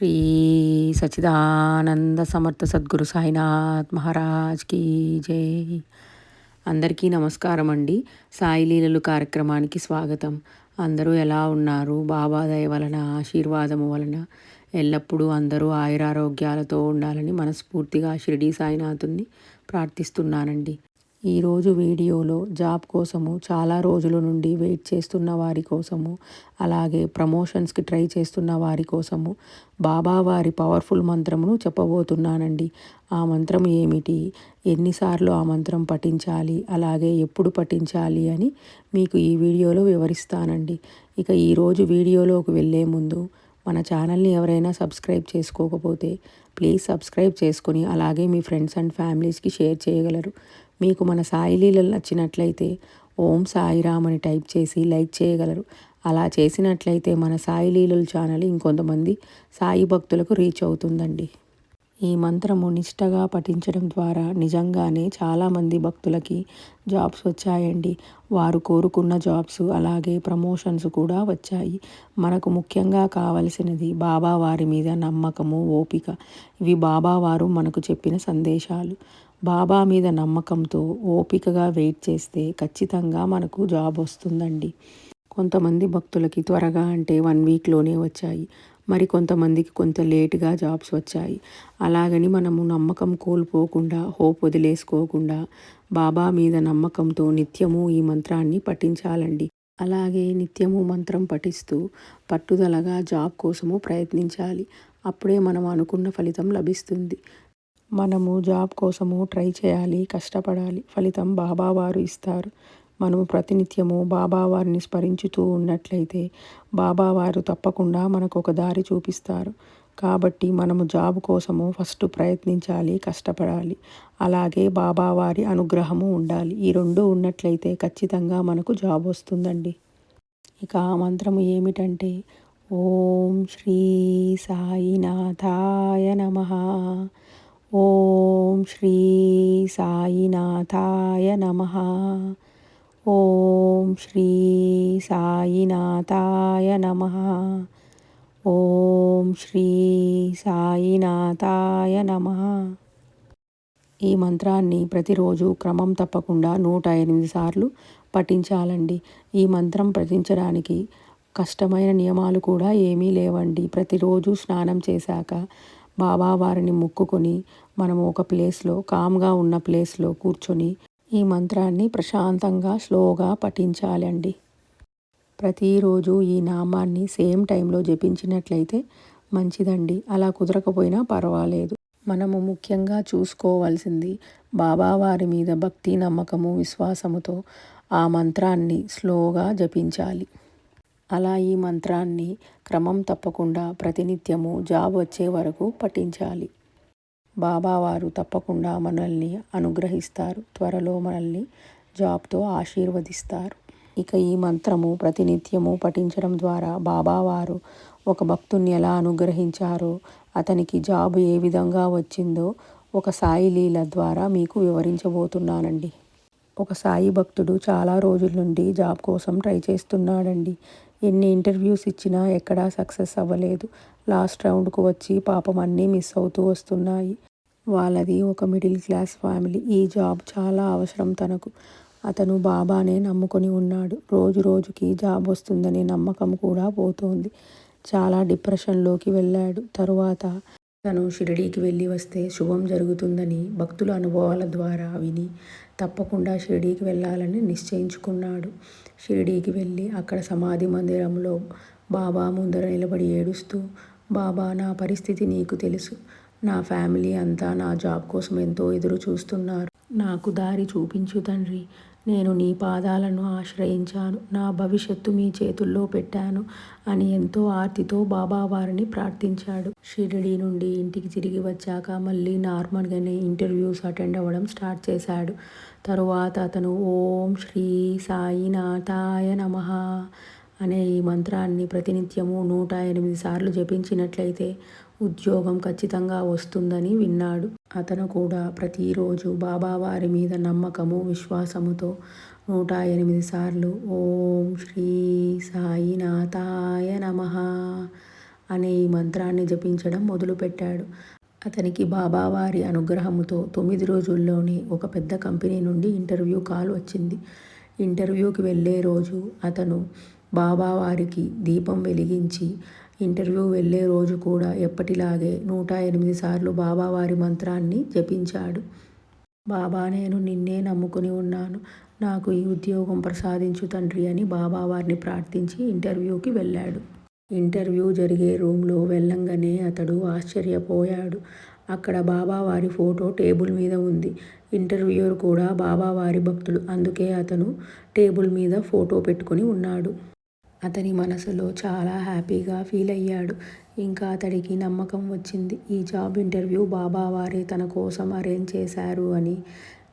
శ్రీ సచిదానంద సమర్థ సద్గురు సాయినాథ్ మహారాజ్ కీ జై. అందరికీ నమస్కారం అండి సాయి లీలలు కార్యక్రమానికి స్వాగతం. అందరూ ఎలా ఉన్నారు? బాబాదయ వలన ఆశీర్వాదము వలన ఎల్లప్పుడూ అందరూ ఆయురారోగ్యాలతో ఉండాలని మనస్ఫూర్తిగా షిరిడీ సాయినాథుని ప్రార్థిస్తున్నానండి. ఈరోజు వీడియోలో జాబ్ కోసము చాలా రోజుల నుండి వెయిట్ చేస్తున్న వారి కోసము అలాగే ప్రమోషన్స్కి ట్రై చేస్తున్న వారి కోసము బాబా వారి పవర్ఫుల్ మంత్రమును చెప్పబోతున్నానండి. ఆ మంత్రం ఏమిటి? ఎన్నిసార్లు ఆ మంత్రం పఠించాలి? అలాగే ఎప్పుడు పఠించాలి అని మీకు ఈ వీడియోలో వివరిస్తానండి. ఇక ఈరోజు వీడియోలోకి వెళ్ళే ముందు మన ఛానల్ని ఎవరైనా సబ్స్క్రైబ్ చేసుకోకపోతే ప్లీజ్ సబ్స్క్రైబ్ చేసుకొని అలాగే మీ ఫ్రెండ్స్ అండ్ ఫ్యామిలీస్కి షేర్ చేయగలరు. మీకు మన సాయి లీలలు నచ్చినట్లయితే ఓం సాయిరామ్ అని టైప్ చేసి లైక్ చేయగలరు. అలా చేసినట్లయితే మన సాయి లీలలు ఛానల్ ఇంకొంతమంది సాయి భక్తులకు రీచ్ అవుతుందండి. ఈ మంత్రము నిష్టగా పఠించడం ద్వారా నిజంగానే చాలామంది భక్తులకి జాబ్స్ వచ్చాయండి. వారు కోరుకున్న జాబ్స్ అలాగే ప్రమోషన్స్ కూడా వచ్చాయి. మనకు ముఖ్యంగా కావలసినది బాబా వారి మీద నమ్మకము ఓపిక. ఇవి బాబావారు మనకు చెప్పిన సందేశాలు. బాబా మీద నమ్మకంతో ఓపికగా వెయిట్ చేస్తే ఖచ్చితంగా మనకు జాబ్ వస్తుందండి. కొంతమంది భక్తులకి త్వరగా అంటే వన్ వీక్లోనే వచ్చాయి. మరి కొంతమందికి కొంత లేటుగా జాబ్స్ వచ్చాయి. అలాగని మనము నమ్మకం కోల్పోకుండా హోప్ వదిలేసుకోకుండా బాబా మీద నమ్మకంతో నిత్యము ఈ మంత్రాన్ని పఠించాలండి. అలాగే నిత్యము మంత్రం పఠిస్తూ పట్టుదలగా జాబ్ కోసము ప్రయత్నించాలి. అప్పుడే మనం అనుకున్న ఫలితం లభిస్తుంది. మనము జాబ్ కోసము ట్రై చేయాలి కష్టపడాలి. ఫలితం బాబావారు ఇస్తారు. మనము ప్రతినిత్యము బాబావారిని స్మరించుతూ ఉన్నట్లయితే బాబావారు తప్పకుండా మనకు ఒక దారి చూపిస్తారు. కాబట్టి మనము జాబ్ కోసము ఫస్ట్ ప్రయత్నించాలి కష్టపడాలి. అలాగే బాబావారి అనుగ్రహము ఉండాలి. ఈ రెండు ఉన్నట్లయితే ఖచ్చితంగా మనకు జాబ్ వస్తుందండి. ఇక ఆ మంత్రము ఏమిటంటే ఓం శ్రీ సాయినాథాయ నమ. ఓం శ్రీ సాయినాథాయ నమ ఓం శ్రీ సాయినాథాయ నమ ఓం శ్రీ సాయినాథాయ నమ ఈ మంత్రాన్ని ప్రతిరోజు క్రమం తప్పకుండా నూట ఎనిమిది సార్లు పఠించాలండి. ఈ మంత్రం పఠించడానికి కష్టమైన నియమాలు కూడా ఏమీ లేవండి. ప్రతిరోజు స్నానం చేశాక బాబా వారిని మొక్కుకొని మనము ఒక ప్లేస్లో కామ్గా ఉన్న ప్లేస్లో కూర్చొని ఈ మంత్రాన్ని ప్రశాంతంగా స్లోగా పఠించాలండి. ప్రతిరోజు ఈ నామాన్ని సేమ్ టైంలో జపించినట్లయితే మంచిదండి. అలా కుదరకపోయినా పర్వాలేదు. మనము ముఖ్యంగా చూసుకోవాల్సింది బాబావారి మీద భక్తి నమ్మకము విశ్వాసముతో ఆ మంత్రాన్ని స్లోగా జపించాలి. అలా ఈ మంత్రాన్ని క్రమం తప్పకుండా ప్రతినిత్యము జాబ్ వచ్చే వరకు పఠించాలి. బాబావారు తప్పకుండా మనల్ని అనుగ్రహిస్తారు. త్వరలో మనల్ని జాబ్తో ఆశీర్వదిస్తారు. ఇక ఈ మంత్రము ప్రతినిత్యము పఠించడం ద్వారా బాబావారు ఒక భక్తుని ఎలా అనుగ్రహించారో అతనికి జాబ్ ఏ విధంగా వచ్చిందో ఒక సాయి లీల ద్వారా మీకు వివరించబోతున్నానండి. ఒక సాయి భక్తుడు చాలా రోజుల నుండి జాబ్ కోసం ట్రై చేస్తున్నాడండి. ఎన్ని ఇంటర్వ్యూస్ ఇచ్చినా ఎక్కడా సక్సెస్ అవ్వలేదు. లాస్ట్ రౌండ్కు వచ్చి పాపం అన్నీ మిస్ అవుతూ వస్తున్నాయి. వాళ్ళది ఒక మిడిల్ క్లాస్ ఫ్యామిలీ. ఈ జాబ్ చాలా అవసరం తనకు. అతను బాబానే నమ్ముకొని ఉన్నాడు. రోజు రోజుకి జాబ్ వస్తుందనే నమ్మకం కూడా పోతోంది. చాలా డిప్రెషన్లోకి వెళ్ళాడు. తరువాత తను షిరిడీకి వెళ్ళి వస్తే శుభం జరుగుతుందని భక్తుల అనుభవాల ద్వారా విని తప్పకుండా షిరిడీకి వెళ్ళాలని నిశ్చయించుకున్నాడు. షిరిడీకి వెళ్ళి అక్కడ సమాధి మందిరంలో బాబా ముందర నిలబడి ఏడుస్తూ బాబా నా పరిస్థితి నీకు తెలుసు. నా ఫ్యామిలీ అంతా నా జాబ్ కోసం ఎంతో ఎదురు చూస్తున్నారు నాకు దారి చూపించు తండ్రి. నేను నీ పాదాలను ఆశ్రయించాను. నా భవిష్యత్తు మీ చేతుల్లో పెట్టాను అని ఎంతో ఆర్తితో బాబా వారిని ప్రార్థించాడు. షిరిడి నుండి ఇంటికి తిరిగి వచ్చాక మళ్ళీ నార్మల్గానే ఇంటర్వ్యూస్ అటెండ్ అవ్వడం స్టార్ట్ చేశాడు. తరువాత అతను ఓం శ్రీ సాయినాథాయ నమ అనే ఈ మంత్రాన్ని ప్రతినిత్యము నూట ఎనిమిది సార్లు జపించినట్లయితే ఉద్యోగం ఖచ్చితంగా వస్తుందని విన్నాడు. అతను కూడా ప్రతిరోజు బాబావారి మీద నమ్మకము విశ్వాసముతో నూట ఎనిమిది సార్లు ఓం శ్రీ సాయినాథాయ నమ అనే ఈ మంత్రాన్ని జపించడం మొదలుపెట్టాడు. అతనికి బాబావారి అనుగ్రహముతో తొమ్మిది రోజుల్లోనే ఒక పెద్ద కంపెనీ నుండి ఇంటర్వ్యూ కాల్ వచ్చింది. ఇంటర్వ్యూకి వెళ్ళే రోజు అతను బాబావారికి దీపం వెలిగించి ఇంటర్వ్యూ వెళ్ళే రోజు కూడా ఎప్పటిలాగే నూట ఎనిమిది సార్లు బాబావారి మంత్రాన్ని జపించాడు. బాబా నేను నిన్నే నమ్ముకుని ఉన్నాను. నాకు ఈ ఉద్యోగం ప్రసాదించు తండ్రి అని బాబా వారిని ప్రార్థించి ఇంటర్వ్యూకి వెళ్ళాడు. ఇంటర్వ్యూ జరిగే రూమ్లో వెళ్ళంగానే అతడు ఆశ్చర్యపోయాడు. అక్కడ బాబావారి ఫోటో టేబుల్ మీద ఉంది. ఇంటర్వ్యూయర్ కూడా బాబావారి భక్తుడు. అందుకే అతను టేబుల్ మీద ఫోటో పెట్టుకుని ఉన్నాడు. అతని మనసులో చాలా హ్యాపీగా ఫీల్ అయ్యాడు. ఇంకా అతడికి నమ్మకం వచ్చింది. ఈ జాబ్ ఇంటర్వ్యూ బాబావారే తన కోసం అరేంజ్ చేశారు అని.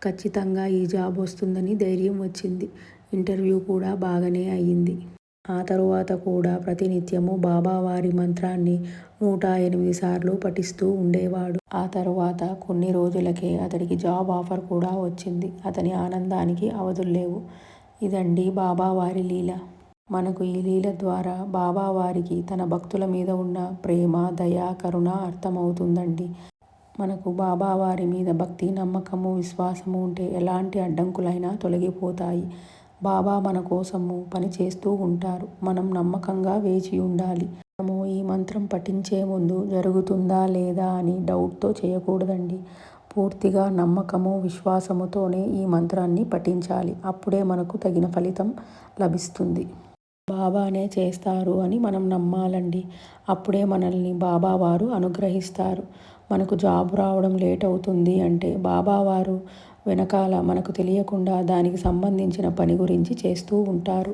ఖచ్చితంగా ఈ జాబ్ వస్తుందని ధైర్యం వచ్చింది. ఇంటర్వ్యూ కూడా బాగానే అయ్యింది. ఆ తరువాత కూడా ప్రతినిత్యము బాబావారి మంత్రాన్ని నూట ఎనిమిది సార్లు పఠిస్తూ ఉండేవాడు. ఆ తరువాత కొన్ని రోజులకే అతడికి జాబ్ ఆఫర్ కూడా వచ్చింది. అతని ఆనందానికి అవధుల్లేవు ఇదండి బాబావారి లీల. మనకు ఈ లీల ద్వారా బాబావారికి తన భక్తుల మీద ఉన్న ప్రేమ దయ కరుణ అర్థమవుతుందండి. మనకు బాబావారి మీద భక్తి నమ్మకము విశ్వాసము ఉంటే ఎలాంటి అడ్డంకులైనా తొలగిపోతాయి. బాబా మన కోసము పని చేస్తూ ఉంటారు. మనం నమ్మకంగా వేచి ఉండాలి. మనము ఈ మంత్రం పఠించే ముందు జరుగుతుందా లేదా అని డౌట్తో చేయకూడదండి. పూర్తిగా నమ్మకము విశ్వాసముతోనే ఈ మంత్రాన్ని పఠించాలి. అప్పుడే మనకు తగిన ఫలితం లభిస్తుంది. బాబానే చేస్తారు అని మనం నమ్మాలండి. అప్పుడే మనల్ని బాబావారు అనుగ్రహిస్తారు. మనకు జాబ్ రావడం లేట్ అవుతుంది అంటే బాబావారు వెనకాల మనకు తెలియకుండా దానికి సంబంధించిన పని గురించి చేస్తూ ఉంటారు.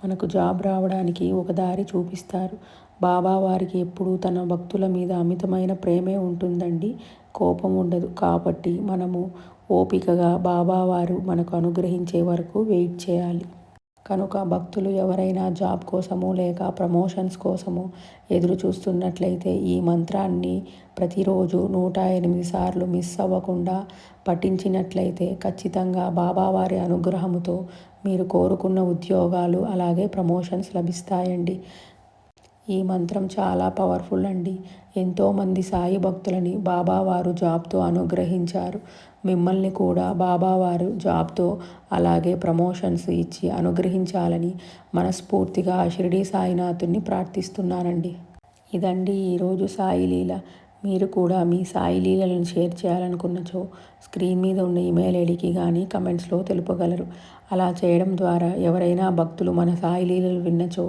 మనకు జాబ్ రావడానికి ఒక దారి చూపిస్తారు. బాబా వారికి ఎప్పుడూ తన భక్తుల మీద అమితమైన ప్రేమే ఉంటుందండి. కోపం ఉండదు. కాబట్టి మనము ఓపికగా బాబావారు మనకు అనుగ్రహించే వరకు వెయిట్ చేయాలి. కనుక భక్తులు ఎవరైనా జాబ్ కోసము లేక ప్రమోషన్స్ కోసము ఎదురు చూస్తున్నట్లయితే ఈ మంత్రాన్ని ప్రతిరోజు నూట ఎనిమిది సార్లు మిస్ అవ్వకుండా పఠించినట్లయితే ఖచ్చితంగా బాబావారి అనుగ్రహముతో మీరు కోరుకున్న ఉద్యోగాలు అలాగే ప్రమోషన్స్ లభిస్తాయండి. ఈ మంత్రం చాలా పవర్ఫుల్ అండి. ఎంతోమంది సాయి భక్తులని బాబావారు జాబ్తో అనుగ్రహించారు. మిమ్మల్ని కూడా బాబావారు జాబ్తో అలాగే ప్రమోషన్స్ ఇచ్చి అనుగ్రహించాలని మనస్ఫూర్తిగా షిరిడీ సాయినాథుని ప్రార్థిస్తున్నానండి. ఇదండి ఈరోజు సాయి లీల. మీరు కూడా మీ సాయి లీలలను షేర్ చేయాలనుకున్నచో స్క్రీన్ మీద ఉన్న ఈమెయిల్ ఐడికి కానీ కమెంట్స్లో తెలుపగలరు. అలా చేయడం ద్వారా ఎవరైనా భక్తులు మన సాయి లీలలు విన్నచో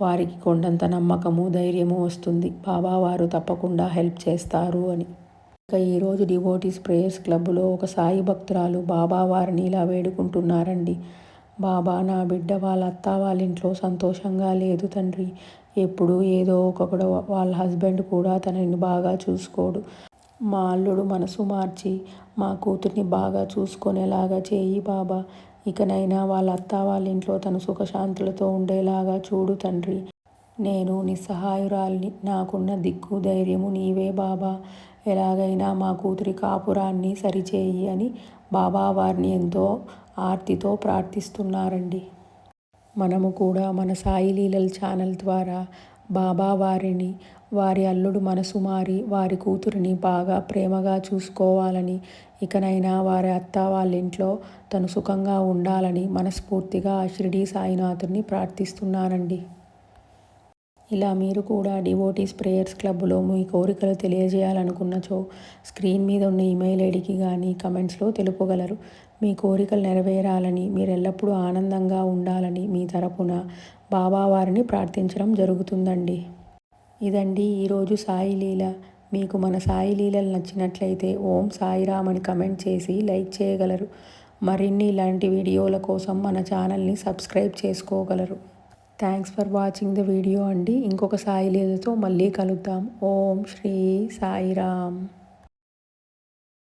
వారికి కొండంత నమ్మకము ధైర్యము వస్తుంది. బాబా వారు తప్పకుండా హెల్ప్ చేస్తారు అని. ఇక ఈరోజు డివోటీస్ ప్రేయర్స్ క్లబ్లో ఒక సాయి భక్తురాలు బాబా వారిని ఇలా వేడుకుంటున్నారండి. బాబా నా బిడ్డ వాళ్ళ అత్త వాళ్ళ ఇంట్లో సంతోషంగా లేదు తండ్రి. ఎప్పుడు ఏదో ఒకడు వాళ్ళ హస్బెండ్ కూడా తనని బాగా చూసుకోడు. మా అల్లుడు మనసు మార్చి మా కూతుర్ని బాగా చూసుకునేలాగా చేయి బాబా. ఇకనైనా వాళ్ళ అత్త వాళ్ళ ఇంట్లో తను సుఖశాంతులతో ఉండేలాగా చూడు తండ్రి. నేను నిస్సహాయురాల్ని. నాకున్న దిక్కు ధైర్యము నీవే బాబా. ఎలాగైనా మా కూతురి కాపురాన్ని సరిచేయి అని బాబా వారిని ఎంతో ఆర్తితో ప్రార్థిస్తున్నారండి. మనము కూడా మన సాయి లీలల ఛానల్ ద్వారా బాబా వారిని వారి అల్లుడు మనసు మారి వారి కూతురిని బాగా ప్రేమగా చూసుకోవాలని ఇకనైనా వారి అత్త వాళ్ళ ఇంట్లో తను సుఖంగా ఉండాలని మనస్ఫూర్తిగా షిరిడీ సాయినాథుని ప్రార్థిస్తున్నానండి. ఇలా మీరు కూడా డివోటీస్ ప్రేయర్స్ క్లబ్లో మీ కోరికలు తెలియజేయాలనుకున్నచో స్క్రీన్ మీద ఉన్న ఈమెయిల్ ఐడికి కానీ కమెంట్స్లో తెలుపగలరు. మీ కోరికలు నెరవేరాలని మీరు ఎల్లప్పుడూ ఆనందంగా ఉండాలని మీ తరపున బాబావారిని ప్రార్థించడం జరుగుతుందండి. ఇదండి ఈరోజు సాయి లీల. మీకు మన సాయి లీలలు నచ్చినట్లయితే ఓం సాయిరామ్ అని కమెంట్ చేసి లైక్ చేయగలరు. మరిన్ని ఇలాంటి వీడియోల కోసం మన ఛానల్ని సబ్స్క్రైబ్ చేసుకోగలరు. Thanks for watching the video అండి. ఇంకొక సాయి లీలతో మళ్ళీ కలుద్దాం. ఓం శ్రీ సాయిరామ్